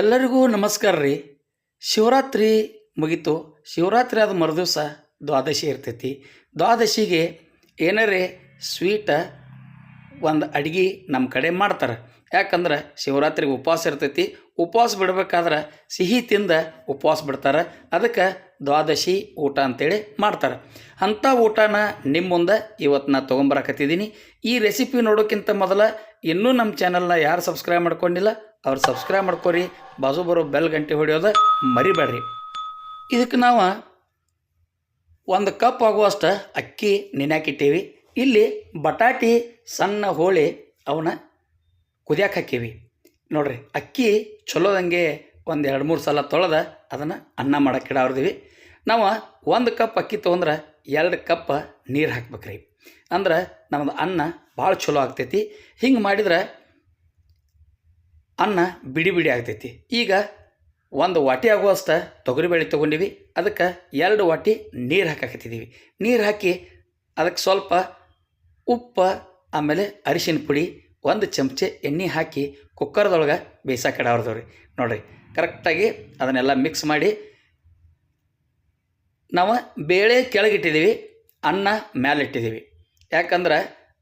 ಎಲ್ಲರಿಗೂ ನಮಸ್ಕಾರ ರೀ. ಶಿವರಾತ್ರಿ ಮುಗೀತು. ಶಿವರಾತ್ರಿ ಆದ ಮರುದಿವಸ ದ್ವಾದಶಿ ಇರ್ತೈತಿ. ದ್ವಾದಶಿಗೆ ಏನಾರೇ ಸ್ವೀಟ ಒಂದು ಅಡಿಗೆ ನಮ್ಮ ಕಡೆ ಮಾಡ್ತಾರೆ. ಯಾಕಂದ್ರೆ ಶಿವರಾತ್ರಿಗೆ ಉಪವಾಸ ಇರ್ತೈತಿ. ಉಪವಾಸ ಬಿಡಬೇಕಾದ್ರೆ ಸಿಹಿ ತಿಂದ ಉಪವಾಸ ಬಿಡ್ತಾರೆ. ಅದಕ್ಕೆ ದ್ವಾದಶಿ ಊಟ ಅಂತೇಳಿ ಮಾಡ್ತಾರೆ. ಅಂಥ ಊಟನ ನಿಮ್ಮ ಮುಂದೆ ಇವತ್ತು ನಾನು ತೊಗೊಂಬರಕತ್ತಿದ್ದೀನಿ ಈ ರೆಸಿಪಿ ನೋಡೋಕ್ಕಿಂತ ಮೊದಲ ಇನ್ನೂ ನಮ್ಮ ಚಾನಲ್ನ ಯಾರು ಸಬ್ಸ್ಕ್ರೈಬ್ ಮಾಡ್ಕೊಂಡಿಲ್ಲ ಅವ್ರು ಸಬ್ಸ್ಕ್ರೈಬ್ ಮಾಡ್ಕೊರಿ, ಬಾಜು ಬರೋ ಬೆಲ್ ಗಂಟೆ ಹೊಡೆಯೋದು ಮರಿಬೇಡ್ರಿ. ಇದಕ್ಕೆ ನಾವು ಒಂದು ಕಪ್ ಆಗುವಷ್ಟು ಅಕ್ಕಿ ನೆನ್ಯಾಕಿಟ್ಟೀವಿ ಇಲ್ಲಿ ಬಟಾಟಿ, ಸಣ್ಣ ಹೋಳಿ ಅವನ್ನ ಕುದಿಯಕ್ಕೆ ಹಾಕೀವಿ. ನೋಡ್ರಿ, ಅಕ್ಕಿ ಚಲೋದಂಗೆ ಒಂದು ಎರಡು ಮೂರು ಸಲ ತೊಳೆದ ಅದನ್ನು ಅನ್ನ ಮಾಡಕ್ಕೆ ಇಡಾವ್ರದೀವಿ ನಾವು ಒಂದು ಕಪ್ ಅಕ್ಕಿ ತೊಗೊಂಡ್ರೆ ಎರಡು ಕಪ್ ನೀರು ಹಾಕ್ಬೇಕ್ರಿ. ಅಂದ್ರೆ ನಮ್ಮದು ಅನ್ನ ಭಾಳ ಚಲೋ ಆಗ್ತೈತಿ. ಹಿಂಗೆ ಮಾಡಿದ್ರೆ ಅನ್ನ ಬಿಡಿ ಬಿಡಿ ಆಗ್ತೈತಿ. ಈಗ ಒಂದು ವಾಟಿ ಆಗುವಷ್ಟು ತೊಗರಿಬೇಳೆ ತೊಗೊಂಡಿವಿ. ಅದಕ್ಕೆ ಎರಡು ವಾಟಿ ನೀರು ಹಾಕಾಕತ್ತಿದ್ದೀವಿ ನೀರು ಹಾಕಿ ಅದಕ್ಕೆ ಸ್ವಲ್ಪ ಉಪ್ಪು, ಆಮೇಲೆ ಅರಿಶಿನ ಪುಡಿ, ಒಂದು ಚಮಚೆ ಎಣ್ಣೆ ಹಾಕಿ ಕುಕ್ಕರ್ದೊಳಗೆ ಬೇಯಿಸಕ್ಕೆ ರೀ ನೋಡಿರಿ, ಕರೆಕ್ಟಾಗಿ ಅದನ್ನೆಲ್ಲ ಮಿಕ್ಸ್ ಮಾಡಿ ನಾವು ಬೇಳೆ ಕೆಳಗಿಟ್ಟಿದ್ದೀವಿ ಅನ್ನ ಮೇಲೆ ಇಟ್ಟಿದ್ದೀವಿ ಯಾಕಂದ್ರೆ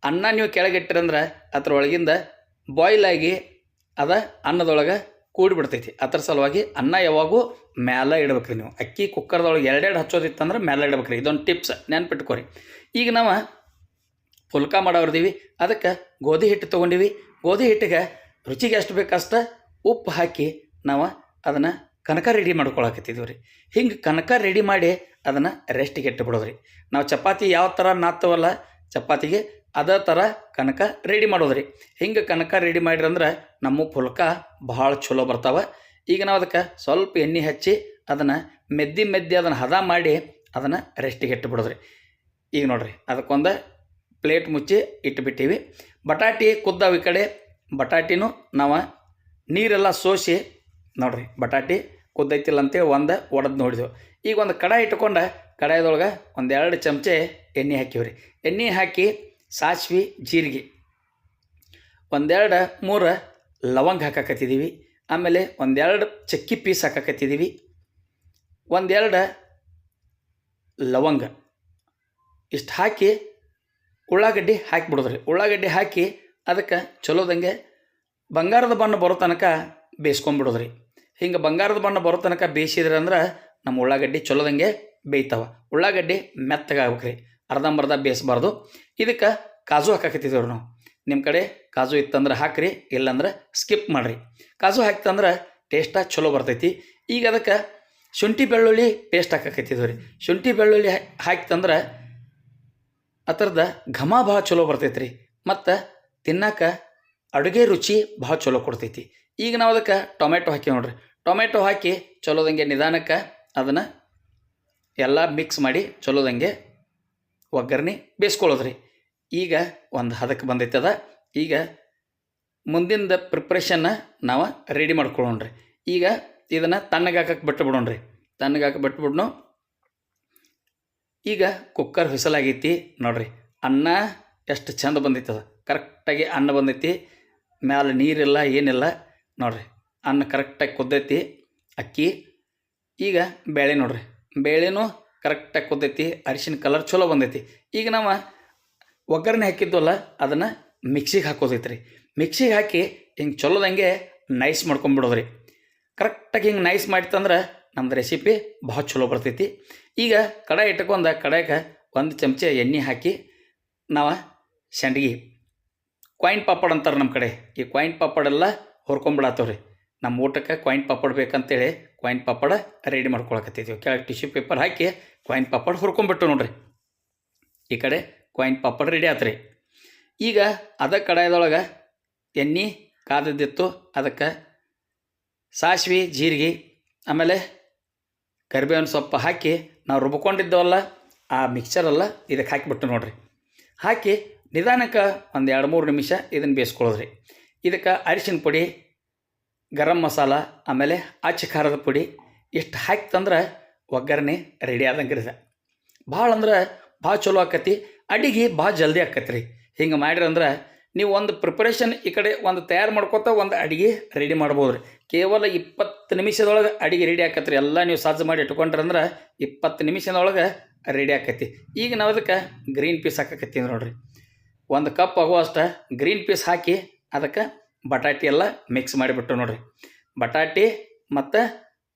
ಅನ್ನ ನೀವು ಕೆಳಗಿಟ್ಟಿರಂದ್ರೆ ಅದ್ರೊಳಗಿಂದ ಬಾಯ್ಲಾಗಿ ಅದ ಅನ್ನದೊಳಗೆ ಕೂಡಿಬಿಡ್ತೈತಿ. ಅದ್ರ ಸಲುವಾಗಿ ಅನ್ನ ಯಾವಾಗೂ ಮೇಲೆ ಇಡ್ಬೇಕ್ರಿ ನೀವು. ಅಕ್ಕಿ ಕುಕ್ಕರ್ದೊಳಗೆ ಎರಡೆರಡು ಹಚ್ಚೋದಿತ್ತಂದ್ರೆ ಮೇಲೆ ಇಡ್ಬೇಕ್ರಿ. ಇದೊಂದು ಟಿಪ್ಸ್ ನೆನ್ಪಿಟ್ಕೊರಿ. ಈಗ ನಾವು ಪುಲ್ಕ ಮಾಡೋರ್ದೀವಿ. ಅದಕ್ಕೆ ಗೋಧಿ ಹಿಟ್ಟು ತೊಗೊಂಡಿವಿ. ಗೋಧಿ ಹಿಟ್ಟಿಗೆ ರುಚಿಗೆ ಎಷ್ಟು ಬೇಕಷ್ಟ ಉಪ್ಪು ಹಾಕಿ ನಾವು ಅದನ್ನು ಕನಕ ರೆಡಿ ಮಾಡ್ಕೊಳಕತ್ತಿದ್ದೀವಿ ರೀ ಹಿಂಗೆ ಕನಕ ರೆಡಿ ಮಾಡಿ ಅದನ್ನು ರೆಸ್ಟಿಗೆ ಇಟ್ಟು ಬಿಡೋದ್ರಿ ನಾವು ಚಪಾತಿ ಯಾವ ಥರ ನಾತ್ತವಲ್ಲ, ಚಪಾತಿಗೆ ಅದೇ ಥರ ಕನಕ ರೆಡಿ ಮಾಡೋದ್ರಿ. ಹಿಂಗೆ ಕನಕ ರೆಡಿ ಮಾಡಿರಂದ್ರೆ ನಮ್ಮ ಪುಲ್ಕ ಭಾಳ ಚಲೋ ಬರ್ತಾವೆ. ಈಗ ನಾವು ಅದಕ್ಕೆ ಸ್ವಲ್ಪ ಎಣ್ಣೆ ಹಚ್ಚಿ ಅದನ್ನು ಮೆದ್ದಿ ಮೆದ್ದಿ ಅದನ್ನು ಹದ ಮಾಡಿ ಅದನ್ನು ರೆಸ್ಟಿಗೆ ಇಟ್ಟುಬಿಡೋದ್ರಿ ಈಗ ನೋಡಿರಿ ಅದಕ್ಕೊಂದು ಪ್ಲೇಟ್ ಮುಚ್ಚಿ ಇಟ್ಟುಬಿಟ್ಟಿವಿ ಬಟಾಟಿ ಕುದ್ದಾವ ಈ ಕಡೆ. ಬಟಾಟಿನೂ ನಾವು ನೀರೆಲ್ಲ ಸೋಸಿ ನೋಡಿರಿ ಬಟಾಟಿ ಕುದ್ದೈತಿಲ್ಲ ಅಂತೇಳಿ ಒಂದು ಒಡೆದು ನೋಡಿದೆವು. ಈಗ ಒಂದು ಕಡಾಯಿ ಇಟ್ಕೊಂಡು ಕಡಾಯದೊಳಗೆ ಒಂದೆರಡು ಚಮಚೆ ಎಣ್ಣೆ ಹಾಕಿವ್ರಿ. ಎಣ್ಣೆ ಹಾಕಿ ಸಾಸಿವೆ, ಜೀರಿಗೆ. ಒಂದೆರಡು, ಮೂರು ಲವಂಗ ಹಾಕಕತ್ತಿದ್ದೀವಿ ಆಮೇಲೆ ಒಂದೆರಡು ಚಕ್ಕಿ ಪೀಸ್ ಹಾಕಕತ್ತಿದ್ದೀವಿ ಒಂದೆರಡು ಲವಂಗ. ಇಷ್ಟು ಹಾಕಿ ಉಳ್ಳಾಗಡ್ಡಿ ಹಾಕಿಬಿಡೋದ್ರಿ. ಉಳ್ಳಾಗಡ್ಡಿ ಹಾಕಿ ಅದಕ್ಕೆ ಚಲೋದಂಗೆ ಬಂಗಾರದ ಬಣ್ಣ ಬರೋ ತನಕ ಬೇಯಿಸ್ಕೊಂಬಿಡೋದ್ರಿ ಹಿಂಗೆ ಬಂಗಾರದ ಬಣ್ಣ ಬರೋ ತನಕ ಬೇಯಿಸಿದ್ರೆ ಅಂದ್ರೆ ನಮ್ಮ ಉಳ್ಳಾಗಡ್ಡಿ ಚಲೋದಂಗೆ ಬೇಯ್ತಾವ. ಉಳ್ಳಾಗಡ್ಡಿ ಮೆತ್ತಗಾಗ್ಬೇಕ್ರಿ. ಅರ್ಧಂಬರ್ಧ ಬೇಯಿಸ್ಬಾರ್ದು. ಇದಕ್ಕೆ ಕಾಜು ಹಾಕಾಕತ್ತಿದ್ದೇವೆ ನಾವು. ನಿಮ್ಮ ಕಡೆ ಕಾಜು ಇತ್ತಂದ್ರೆ ಹಾಕ್ರಿ, ಇಲ್ಲಾಂದ್ರೆ ಸ್ಕಿಪ್ ಮಾಡಿರಿ. ಕಾಜು ಹಾಕ್ತಂದ್ರೆ ಟೇಸ್ಟ ಚಲೋ ಬರ್ತೈತಿ. ಈಗ ಅದಕ್ಕೆ ಶುಂಠಿ ಬೆಳ್ಳುಳ್ಳಿ ಪೇಸ್ಟ್ ಹಾಕಾಕತ್ತಿದ್ದೇವೆ ರೀ ಶುಂಠಿ ಬೆಳ್ಳುಳ್ಳಿ ಹಾಕ್ತಂದ್ರೆ ಅದರದ ಘಮ ಭಾಳ ಚಲೋ ಬರ್ತೈತೆ ರೀ ಮತ್ತು ತಿನ್ನಕ್ಕೆ ಅಡುಗೆ ರುಚಿ ಭಾಳ ಚಲೋ ಕೊಡ್ತೈತಿ. ಈಗ ನಾವು ಅದಕ್ಕೆ ಟೊಮೆಟೊ ಹಾಕಿ ನೋಡ್ರಿ. ಟೊಮೆಟೊ ಹಾಕಿ ಚಲೋದಂಗೆ ನಿಧಾನಕ್ಕೆ ಅದನ್ನು ಎಲ್ಲ ಮಿಕ್ಸ್ ಮಾಡಿ ಚಲೋದಂಗೆ ಒಗ್ಗರಣೆ ಬೇಯಿಸ್ಕೊಳ್ಳೋದ್ರಿ. ಈಗ ಒಂದು ಹದಕ್ಕೆ ಬಂದೈತದ ಈಗ ಮುಂದಿನ ಪ್ರಿಪ್ರೇಷನ್ನ ನಾವು ರೆಡಿ ಮಾಡ್ಕೊಳ್ಳೋಣ್ರಿ. ಈಗ ಇದನ್ನು ತಣ್ಣಗೆ ಹಾಕಕ್ಕೆ ಬಿಟ್ಟು ಬಿಡೋಣ್ರಿ. ತಣ್ಣಗೆ ಬಿಟ್ಬಿಡ್ನು ಈಗ ಕುಕ್ಕರ್ ಹೊಸಲಾಗೈತಿ ನೋಡ್ರಿ. ಅನ್ನ ಎಷ್ಟು ಚಂದ ಬಂದೈತದ ಕರೆಕ್ಟಾಗಿ ಅನ್ನ ಬಂದೈತಿ. ಮ್ಯಾಲೆ ನೀರಿಲ್ಲ, ಏನಿಲ್ಲ ನೋಡ್ರಿ. ಅನ್ನ ಕರೆಕ್ಟಾಗಿ ಕುದ್ದೈತಿ ಅಕ್ಕಿ. ಈಗ ಬೇಳೆ ನೋಡ್ರಿ. ಬೇಳೆನೂ ಕರೆಕ್ಟಾಗಿ ಕುದ್ದೈತಿ ಅರಿಶಿನ ಕಲರ್ ಚಲೋ ಬಂದೈತಿ. ಈಗ ನಾವು ಒಗ್ಗರಣೆ ಹಾಕಿದ್ವಲ್ಲ, ಅದನ್ನು ಮಿಕ್ಸಿಗೆ ಹಾಕೋದೈತೆ ರೀ ಮಿಕ್ಸಿಗೆ ಹಾಕಿ ಹಿಂಗೆ ಚಲೋದಂಗೆ ನೈಸ್ ಮಾಡ್ಕೊಂಬಿಡೋದ್ರಿ. ಕರೆಕ್ಟಾಗಿ ಹಿಂಗೆ ನೈಸ್ ಮಾಡಿತ್ತಂದ್ರೆ ನಮ್ದು ರೆಸಿಪಿ ಭಾಳ ಚಲೋ ಬರ್ತೈತಿ. ಈಗ ಕಡಾಯಿ ಇಟ್ಕೊಂಡ ಕಡಾಯಿಗೆ ಒಂದು ಚಮಚ ಎಣ್ಣೆ ಹಾಕಿ ನಾವು ಸಂಡ್ಗಿ ಕ್ವಾಯಿನ್ ಪಾಪಡ್ ಅಂತಾರೆ ನಮ್ಮ ಕಡೆ. ಈ ಕ್ವಾಯಿನ್ ಪಾಪಡೆಲ್ಲ ಹುರ್ಕೊಂಬಿಡತ್ತವ್ರಿ ನಮ್ಮ ಊಟಕ್ಕೆ ಕಾಯಿನ್ ಪಾಪಡ್ ಬೇಕಂತೇಳಿ ಕಾಯಿನ್ ಪಾಪಡ ರೆಡಿ ಮಾಡ್ಕೊಳಕತ್ತಿದ್ದೀವಿ ಕೆಳಗೆ ಟಿಶ್ಯೂ ಪೇಪರ್ ಹಾಕಿ ಕಾಯಿನ್ ಪಾಪಡ್ ಹುರ್ಕೊಂಬಿಟ್ಟು ನೋಡ್ರಿ. ಈ ಕಡೆ ಕಾಯಿನ್ ಪಾಪಡ್ ರೆಡಿ ಆತ್ರಿ. ಈಗ ಅದ ಕಡಾಯದೊಳಗೆ ಎಣ್ಣೆ ಕಾದದ್ದಿತ್ತು ಅದಕ್ಕೆ ಸಾಸಿವೆ, ಜೀರಿಗೆ, ಆಮೇಲೆ ಕರಿಬೇವಿನ ಸೊಪ್ಪು ಹಾಕಿ ನಾವು ರುಬ್ಕೊಂಡಿದ್ದವಲ್ಲ ಆ ಮಿಕ್ಸರೆಲ್ಲ ಇದಕ್ಕೆ ಹಾಕಿಬಿಟ್ಟು ನೋಡ್ರಿ. ಹಾಕಿ ನಿಧಾನಕ್ಕೆ ಒಂದು ಎರಡು ಮೂರು ನಿಮಿಷ ಇದನ್ನು ಬೇಯಿಸ್ಕೊಳ್ಳೋದ್ರಿ ಇದಕ್ಕೆ ಅರಿಶಿನ ಪುಡಿ ಗರಂ ಮಸಾಲ, ಆಮೇಲೆ ಅಚ್ಚ ಖಾರದ ಪುಡಿ ಇಷ್ಟು ಹಾಕ್ತಂದ್ರೆ ಒಗ್ಗರಣೆ ರೆಡಿ ಆದಂಗೆ ರೀ ಭಾಳ ಅಂದ್ರೆ ಭಾಳ ಚಲೋ ಆಕತಿ, ಅಡಿಗೆ ಭಾಳ ಜಲ್ದಿ ಆಕತಿ ರೀ ಹಿಂಗೆ ಮಾಡಿರಂದ್ರೆ ನೀವು ಒಂದು ಪ್ರಿಪರೇಷನ್ ಈ ಕಡೆ ಒಂದು ತಯಾರು ಮಾಡ್ಕೊತ ಒಂದು ಅಡಿಗೆ ರೆಡಿ ಮಾಡ್ಬೋದು ರೀ ಕೇವಲ ಇಪ್ಪತ್ತು ನಿಮಿಷದೊಳಗೆ ಅಡಿಗೆ ರೆಡಿ ಆಕತ್ರಿ. ಎಲ್ಲ ನೀವು ಸಜ್ಜು ಮಾಡಿ ಇಟ್ಕೊಂಡ್ರಂದ್ರೆ ಇಪ್ಪತ್ತು ನಿಮಿಷದೊಳಗೆ ರೆಡಿ ಆಕತಿ. ಈಗ ನಾವು ಅದಕ್ಕೆ ಗ್ರೀನ್ ಪೀಸ್ ಹಾಕಕತ್ತೀವಿ ನೋಡ್ರಿ. ಒಂದು ಕಪ್ ಆಗುವಷ್ಟು ಗ್ರೀನ್ ಪೀಸ್ ಹಾಕಿ ಅದಕ್ಕೆ ಬಟಾಟಿ ಎಲ್ಲ ಮಿಕ್ಸ್ ಮಾಡಿಬಿಟ್ಟು ನೋಡ್ರಿ. ಬಟಾಟಿ ಮತ್ತು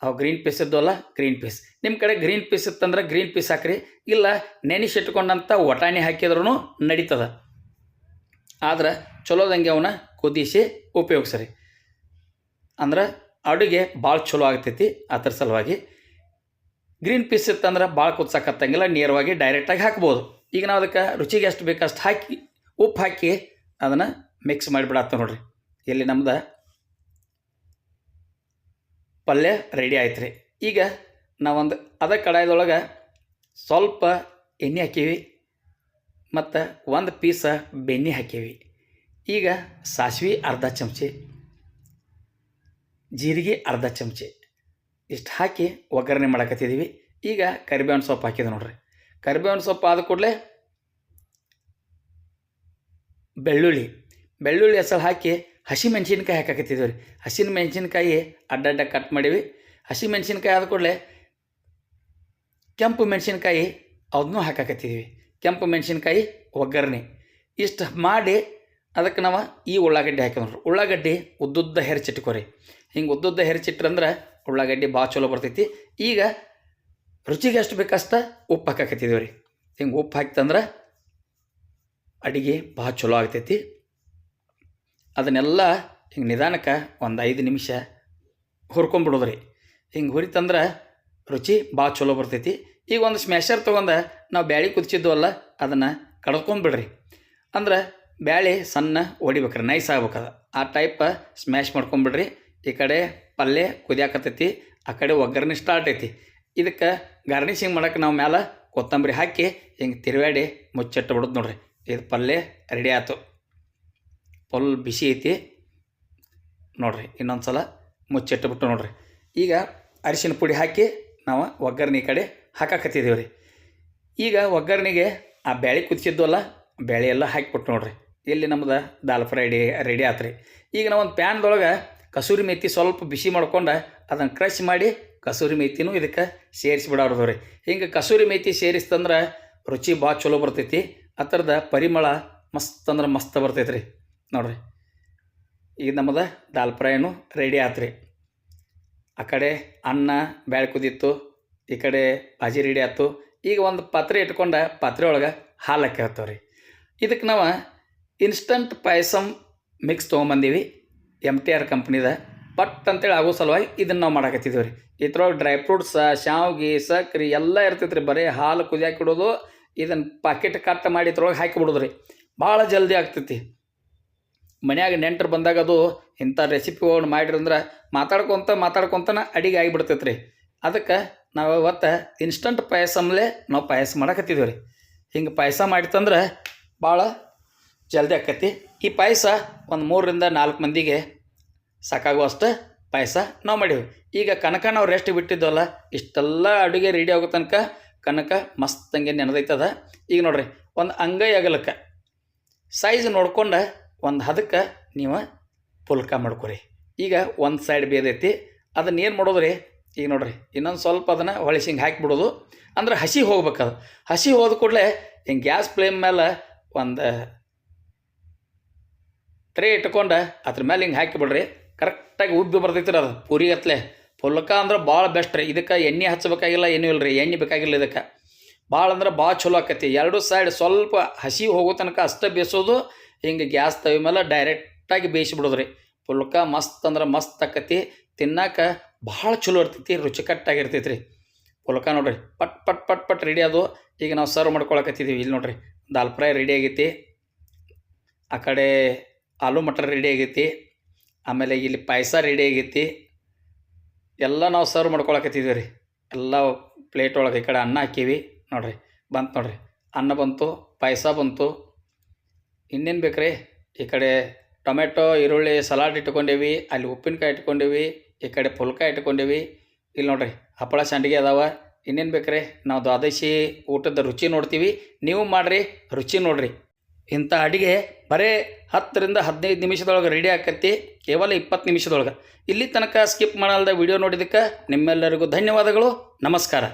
ಅವು ಗ್ರೀನ್ ಪೀಸ್ ಇದ್ದವಲ್ಲ ಗ್ರೀನ್ ಪೀಸ್ ನಿಮ್ಮ ಕಡೆ ಗ್ರೀನ್ ಪೀಸ್ ಇತ್ತಂದ್ರೆ ಗ್ರೀನ್ ಪೀಸ್ ಹಾಕ್ರಿ. ಇಲ್ಲ ನೆನೆಸಿಟ್ಕೊಂಡಂಥ ವಟಾಣಿ ಹಾಕಿದ್ರೂ ನಡೀತದ. ಆದ್ರೆ ಚಲೋದಂಗೆ ಅವನ್ನ ಕುದಿಸಿ ಉಪಯೋಗಿಸ್ರಿ. ಅಂದ್ರೆ ಅಡುಗೆ ಭಾಳ ಚಲೋ ಆಗ್ತೈತಿ ಅದ್ರ ಸಲುವಾಗಿ. ಗ್ರೀನ್ ಪೀಸ್ ಇತ್ತಂದ್ರೆ ಭಾಳ ಕುದ್ಸಕತ್ತಂಗಿಲ್ಲ, ನೇರವಾಗಿ ಡೈರೆಕ್ಟಾಗಿ ಹಾಕ್ಬೋದು. ಈಗ ನಾವು ಅದಕ್ಕೆ ರುಚಿಗೆ ಎಷ್ಟು ಬೇಕಷ್ಟು ಹಾಕಿ, ಉಪ್ಪು ಹಾಕಿ ಅದನ್ನು ಮಿಕ್ಸ್ ಮಾಡಿಬಿಡತ್ತ ನೋಡ್ರಿ. ಇಲ್ಲಿ ನಮ್ದು ಪಲ್ಯ ರೆಡಿ ಆಯ್ತು ರೀ ಈಗ ನಾವೊಂದು ಅದ ಕಡಾಯದೊಳಗೆ ಸ್ವಲ್ಪ ಎಣ್ಣೆ ಹಾಕೀವಿ ಮತ್ತು ಒಂದು ಪೀಸ ಬೆಣ್ಣೆ ಹಾಕೀವಿ. ಈಗ ಸಾಸಿವೆ ಅರ್ಧ ಚಮಚಿ, ಜೀರಿಗೆ ಅರ್ಧ ಚಮಚಿ ಇಷ್ಟು ಹಾಕಿ ಒಗ್ಗರಣೆ ಮಾಡಕತ್ತಿದ್ದೀವಿ ಈಗ ಕರಿಬೇವಿನ ಸೊಪ್ಪು ಹಾಕಿದೆ ನೋಡ್ರಿ. ಕರಿಬೇವಿನ ಸೊಪ್ಪು ಆದ ಕೂಡಲೇ ಬೆಳ್ಳುಳ್ಳಿ ಬೆಳ್ಳುಳ್ಳಿ ಹೆಸರು ಹಾಕಿ ಹಸಿ ಮೆಣಸಿನ್ಕಾಯಿ ಹಾಕಾಕತ್ತಿದ್ದೇವೆ ರೀ. ಹಸಿನ ಮೆಣಸಿನ್ಕಾಯಿ ಅಡ್ಡಡ್ಡ ಕಟ್ ಮಾಡೀವಿ ಹಸಿ ಮೆಣಸಿನ್ಕಾಯಿ ಆದ ಕೂಡಲೇ ಕೆಂಪು ಮೆಣಸಿನ್ಕಾಯಿ ಅದನ್ನೂ ಹಾಕಾಕತ್ತಿದ್ದೀವಿ ಕೆಂಪು ಮೆಣಸಿನ್ಕಾಯಿ ಒಗ್ಗರಣೆ. ಇಷ್ಟು ಮಾಡಿ ಅದಕ್ಕೆ ನಾವು ಈ ಉಳ್ಳಾಗಡ್ಡಿ ಹಾಕಿದ್ರು ಉಳ್ಳಾಗಡ್ಡಿ ಉದ್ದುದ್ದ ಹೆರ್ಚಿಟ್ಕೊರಿ. ಹಿಂಗೆ ಉದ್ದುದ್ದ ಹೆರ್ಚಿಟ್ರಂದ್ರೆ ಉಳ್ಳಾಗಡ್ಡಿ ಭಾಳ ಚಲೋ ಬರ್ತೈತಿ. ಈಗ ರುಚಿಗೆ ಎಷ್ಟು ಬೇಕಷ್ಟ ಉಪ್ಪು ಹಾಕಾಕತ್ತಿದ್ದೀವಿ ರೀ. ಹಿಂಗೆ ಉಪ್ಪು ಹಾಕ್ತಂದ್ರೆ ಅಡಿಗೆ ಭಾಳ ಚಲೋ ಆಗ್ತೈತಿ. ಅದನ್ನೆಲ್ಲ ಹಿಂಗೆ ನಿಧಾನಕ್ಕೆ ಒಂದು ಐದು ನಿಮಿಷ ಹುರ್ಕೊಂಬಿಡೋದು ರೀ ಹಿಂಗೆ ಹುರಿತಂದ್ರೆ ರುಚಿ ಭಾಳ ಚಲೋ ಬರ್ತೈತಿ. ಈಗ ಒಂದು ಸ್ಮ್ಯಾಶರ್ ತೊಗೊಂಡು ನಾವು ಬ್ಯಾಳಿ ಕುದಿಸಿದ್ವಲ್ಲ, ಅದನ್ನು ಕಡ್ಕೊಂಡ್ಬಿಡ್ರಿ. ಅಂದ್ರೆ ಬ್ಯಾಳಿ ಸಣ್ಣ ಹೊಡಿಬೇಕ್ರಿ ನೈಸ್ ಆಗ್ಬೇಕದ. ಆ ಟೈಪ್ ಸ್ಮ್ಯಾಶ್ ಮಾಡ್ಕೊಂಬಿಡ್ರಿ ಈ ಕಡೆ ಪಲ್ಯ ಕುದಿಯಾಕತ್ತೈತಿ, ಆ ಕಡೆ ಒಗ್ಗರಣೆ ಸ್ಟಾರ್ಟ್ ಐತಿ. ಇದಕ್ಕೆ ಗಾರ್ನಿಶಿಂಗ್ ಮಾಡೋಕ್ಕೆ ನಾವು ಮ್ಯಾಲೆ ಕೊತ್ತಂಬರಿ ಹಾಕಿ ಹಿಂಗೆ ತಿರುವಾಡಿ ಮುಚ್ಚಿಟ್ಟು ಬಿಡೋದು ನೋಡ್ರಿ. ಇದು ಪಲ್ಯ ರೆಡಿ ಆಯ್ತು ಫುಲ್ ಬಿಸಿ ಐತಿ. ನೋಡ್ರಿ ಇನ್ನೊಂದು ಸಲ ಮುಚ್ಚಿಟ್ಟುಬಿಟ್ಟು ನೋಡ್ರಿ. ಈಗ ಅರಿಶಿನ ಪುಡಿ ಹಾಕಿ ನಾವು ಒಗ್ಗರಣೆ ಕಡೆ ಹಾಕಾಕತ್ತಿದ್ದೀವಿ ರೀ ಈಗ ಒಗ್ಗರಣೆಗೆ ಆ ಬ್ಯಾಳೆ ಕುದಿಸಿದ್ವಲ್ಲ, ಬ್ಯಾಳೆ ಎಲ್ಲ ಹಾಕಿಬಿಟ್ಟು ನೋಡ್ರಿ. ಇಲ್ಲಿ ನಮ್ದು ದಾಲ್ ಫ್ರೈ ರೆಡಿ ಆತು ರೀ ಈಗ ನಾವು ಒಂದು ಪ್ಯಾನ್ದೊಳಗೆ ಕಸೂರಿ ಮೇತಿ ಸ್ವಲ್ಪ ಬಿಸಿ ಮಾಡ್ಕೊಂಡು ಅದನ್ನು ಕ್ರಶ್ ಮಾಡಿ ಕಸೂರಿ ಮೇಥಿನೂ ಇದಕ್ಕೆ ಸೇರಿಸ್ಬಿಡೋದು ರೀ. ಹಿಂಗೆ ಕಸೂರಿ ಮೇಥಿ ಸೇರಿಸ್ತಂದ್ರೆ ರುಚಿ ಭಾಳ ಚಲೋ ಬರ್ತೈತಿ ಆ ಥರದ ಪರಿಮಳ ಮಸ್ತ್ ಅಂದ್ರೆ ಮಸ್ತ್ ಬರ್ತೈತೆ ರೀ ನೋಡ್ರಿ. ಈಗ ನಮ್ಮದು ದಾಲ್ ಫ್ರೈನು ರೆಡಿ ಆತು ರೀ ಆ ಕಡೆ ಅನ್ನ ಬ್ಯಾಳೆ ಕುದಿತ್ತು, ಈ ಕಡೆ ಭಾಜಿ ರೆಡಿ ಆಯ್ತು ಈಗ ಒಂದು ಪಾತ್ರೆ ಇಟ್ಕೊಂಡು ಪಾತ್ರೆ ಒಳಗೆ ಹಾಲು ಹಾಕಿರ್ತಾವೆ ರೀ ಇದಕ್ಕೆ ನಾವು ಇನ್ಸ್ಟಂಟ್ ಪಾಯಸಮ್ ಮಿಕ್ಸ್ ತೊಗೊಂಬಂದೀವಿ. ಎಂ ಟಿ ಆರ್ ಕಂಪ್ನಿದ ಪಟ್ ಅಂತೇಳಿ ಆಗೋ ಸಲುವಾಗಿ ಇದನ್ನು ನಾವು ಮಾಡಾಕತ್ತಿದ್ದೀವಿ ರೀ ಇದ್ರೊಳಗೆ ಡ್ರೈ ಫ್ರೂಟ್ಸ ಶಾವ್ಗೆ, ಸಕ್ರೆ ಎಲ್ಲ ಇರ್ತೈತೆ ರೀ ಬರೀ ಹಾಲು ಕುದಿಯಾಕಿಡೋದು ಇದನ್ನು ಪಾಕೆಟ್ ಕಟ್ ಮಾಡಿ ಇದ್ರೊಳಗೆ ಹಾಕಿಬಿಡೋದು ರೀ ಭಾಳ ಜಲ್ದಿ ಆಗ್ತೈತಿ. ಮನ್ಯಾಗ ನೆಂಟರು ಬಂದಾಗ ಅದು ಇಂಥ ರೆಸಿಪಿಗಳನ್ನ ಮಾಡಿರಿ ಅಂದ್ರೆ ಮಾತಾಡ್ಕೊತ ಮಾತಾಡ್ಕೊತನ ಅಡಿಗೆ ಆಗಿಬಿಡ್ತೈತೆ ರೀ ಅದಕ್ಕೆ ನಾವು ಇವತ್ತು ಇನ್ಸ್ಟಂಟ್ ಪಾಯಸಮ್ಲೆ ನಾವು ಪಾಯಸ ಮಾಡಕತ್ತಿದ್ದೀವಿ ರೀ ಹಿಂಗೆ ಪಾಯಸ ಮಾಡಿತಂದ್ರೆ ಭಾಳ ಜಲ್ದಿ ಆಕತಿ ಈ ಪಾಯಸ ಒಂದು ಮೂರರಿಂದ ನಾಲ್ಕು ಮಂದಿಗೆ ಸಾಕಾಗುವಷ್ಟು ಪಾಯಸ ನಾವು ಮಾಡೀವಿ. ಈಗ ಕನಕ ನಾವು ರೆಸ್ಟ್ ಬಿಟ್ಟಿದ್ದವಲ್ಲ ಇಷ್ಟೆಲ್ಲ ಅಡುಗೆ ರೆಡಿ ಆಗೋ ತನಕ ಕನಕ ಮಸ್ತಂಗೆ ನೆನೆದೈತದ. ಈಗ ನೋಡ್ರಿ, ಒಂದು ಅಂಗೈ ಅಗಲಕ್ಕೆ ಸೈಜ್ ನೋಡ್ಕೊಂಡು ಒಂದು ಹದಕ್ಕೆ ನೀವು ಪುಲ್ಕ ಮಾಡ್ಕೊರಿ. ಈಗ ಒಂದು ಸೈಡ್ ಬೇದೈತಿ ಅದನ್ನ ಏನು ಮಾಡೋದು ರೀ ಈಗ ನೋಡ್ರಿ, ಇನ್ನೊಂದು ಸ್ವಲ್ಪ ಅದನ್ನು ಹೊಳಿಸಿ ಹಿಂಗೆ ಹಾಕಿಬಿಡೋದು. ಅಂದ್ರೆ ಹಸಿ ಹೋಗ್ಬೇಕದು ಹಸಿ ಹೋದ ಕೂಡಲೇ ಹಿಂಗೆ ಗ್ಯಾಸ್ ಫ್ಲೇಮ್ ಮೇಲೆ ಒಂದು ತ್ರೇ ಇಟ್ಕೊಂಡು ಅದ್ರ ಮೇಲೆ ಹಿಂಗೆ ಹಾಕಿಬಿಡ್ರಿ. ಕರೆಕ್ಟಾಗಿ ಉಬ್ಬಿ ಬರ್ತೈತ್ರಿ ಅದು. ಪೂರಿ ಗತ್ಲೆ. ಪುಲ್ಕ ಅಂದ್ರೆ ಭಾಳ ಬೆಸ್ಟ್ ರೀ. ಇದಕ್ಕೆ ಎಣ್ಣೆ ಹಚ್ಚಬೇಕಾಗಿಲ್ಲ, ಏನೂ ಇಲ್ಲ ರೀ ಎಣ್ಣೆ ಬೇಕಾಗಿಲ್ಲ ಇದಕ್ಕೆ. ಭಾಳ ಅಂದ್ರೆ ಭಾಳ ಚಲೋ ಆಕತಿ. ಎರಡು ಸೈಡ್ ಸ್ವಲ್ಪ ಹಸಿ ಹೋಗೋ ತನಕ ಅಷ್ಟೇ ಬೇಯಿಸೋದು ಹಿಂಗೆ ಗ್ಯಾಸ್ ತವಿ ಮೇಲೆ ಡೈರೆಕ್ಟಾಗಿ ಬೇಯಿಸಿಬಿಡೋದು ರೀ ಪುಲ್ಕ ಮಸ್ತ್ ಅಂದ್ರೆ ಮಸ್ತ್ ಆಕತಿ. ತಿನ್ನಾಕ ಭಾಳ ಚಲೋ ಇರ್ತೈತಿ ರುಚಿಕಟ್ಟಾಗಿರ್ತೈತಿ ರೀ ಪುಲ್ಕ ನೋಡ್ರಿ, ಪಟ್ ಪಟ್ ಪಟ್ ಪಟ್ ರೆಡಿ ಅದು ಈಗ ನಾವು ಸರ್ವ್ ಮಾಡ್ಕೊಳಕತ್ತಿದ್ದೀವಿ ಇಲ್ಲಿ ನೋಡ್ರಿ, ದಾಲ್ ಫ್ರೈ ರೆಡಿ ಆಗೈತಿ. ಆ ಕಡೆ ಆಲೂ ಮಟರ್ ರೆಡಿ ಆಗೈತಿ. ಆಮೇಲೆ ಇಲ್ಲಿ ಪಾಯಸ ರೆಡಿ ಆಗೈತಿ. ಎಲ್ಲ ನಾವು ಸರ್ವ್ ಮಾಡ್ಕೊಳಕತ್ತಿದ್ದೀವಿ ರೀ. ಎಲ್ಲ ಪ್ಲೇಟ್ ಒಳಗೆ ಈ ಕಡೆ ಅನ್ನ ಹಾಕೀವಿ. ನೋಡ್ರಿ, ಬಂತು ನೋಡ್ರಿ. ಅನ್ನ ಬಂತು, ಪಾಯಸ ಬಂತು. ಇನ್ನೇನು ಬೇಕ್ರಿ? ಈ ಕಡೆ ಟೊಮೆಟೊ ಈರುಳ್ಳಿ, ಸಲಾಡ್ ಇಟ್ಕೊಂಡೇವಿ. ಅಲ್ಲಿ ಉಪ್ಪಿನಕಾಯಿ ಇಟ್ಕೊಂಡೇವಿ. ಈ ಕಡೆ ಪುಲ್ಕಾಯಿ ಇಟ್ಕೊಂಡೇವಿ. ಇಲ್ಲಿ ನೋಡ್ರಿ, ಹಪ್ಪಳ ಸಂಡಿಗೆ ಅದಾವ. ಇನ್ನೇನು ಬೇಕ್ರಿ? ನಾವು ದ್ವಾದಶಿ ಊಟದ ರುಚಿ ನೋಡ್ತೀವಿ. ನೀವು ಮಾಡಿರಿ, ರುಚಿ ನೋಡ್ರಿ. ಇಂಥ ಅಡಿಗೆ ಬರೇ ಹತ್ತರಿಂದ ಹದಿನೈದು ನಿಮಿಷದೊಳಗೆ ರೆಡಿ ಆಕತಿ ಕೇವಲ ಇಪ್ಪತ್ತು ನಿಮಿಷದೊಳಗೆ. ಇಲ್ಲಿ ತನಕ ಸ್ಕಿಪ್ ಮಾಡಲ್ದ ವಿಡಿಯೋ ನೋಡಿದ್ದಕ್ಕೆ ನಿಮ್ಮೆಲ್ಲರಿಗೂ ಧನ್ಯವಾದಗಳು. ನಮಸ್ಕಾರ.